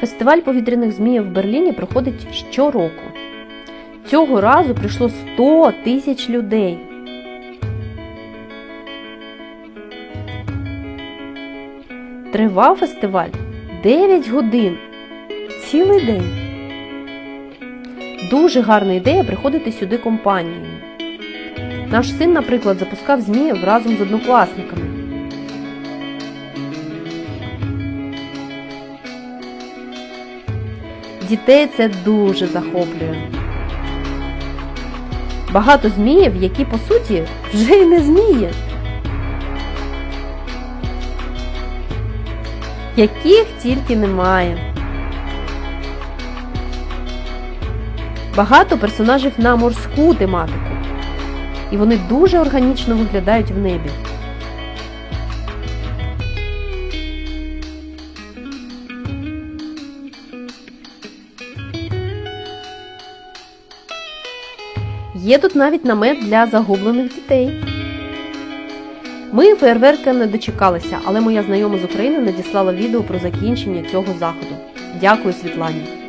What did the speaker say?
Фестиваль повітряних зміїв в Берліні проходить щороку. Цього разу прийшло 100 тисяч людей. Тривав фестиваль 9 годин. Цілий день. Дуже гарна ідея приходити сюди компанією. Наш син, наприклад, запускав зміїв разом з однокласниками. Дітей це дуже захоплює. Багато зміїв, які по суті вже й не змії. Яких тільки немає. Багато персонажів на морську тематику. І вони дуже органічно виглядають в небі. Є тут навіть намет для загублених дітей. Ми фейерверка не дочекалися, але моя знайома з України надіслала відео про закінчення цього заходу. Дякую, Світлані.